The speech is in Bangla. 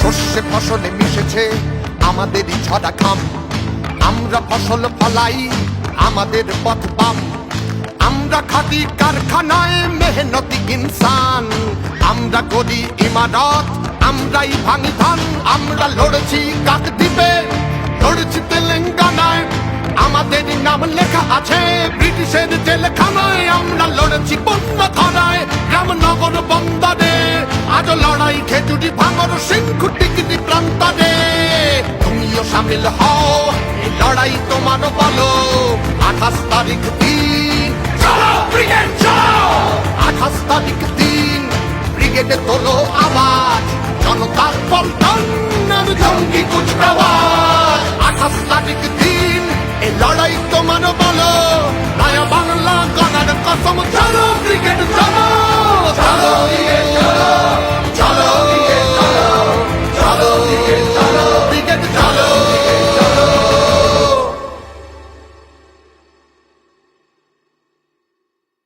শস্যে ফসলে মিশেছে আমাদেরই ঝরা খাম। আমরা ফসল ফলাই, আমাদের পথ পাম। আমরা খাটি কারখানায় মেহনতি ইনসান। আমরা করি ইমারত, আমরাই ভাঙি ধান। আমরা লড়েছি কাকদ্বীপে লড়েছি তেলেঙ্গানায়। আমাদের নাম লেখা আছে, ব্রিটিশের জেলখানায়। আমরা লড়েছি বন্য ধারায় ভাঙর সিংহ টিকিটি প্রান্তরে। তুমিও সামিল হও এই লড়াই তোমার বলো। আঠাশ তারিখ দিন। আঠাশ তারিখ দিন, ব্রিগেডে তোলো আওয়াজ। জনতার পল্টন জঙ্গি কুচকাওয়াজ। আঠাশ তারিখ দিন এই লড়াই তোমার বলো। নয়া বাংলা গণার কসম, চলো চলো।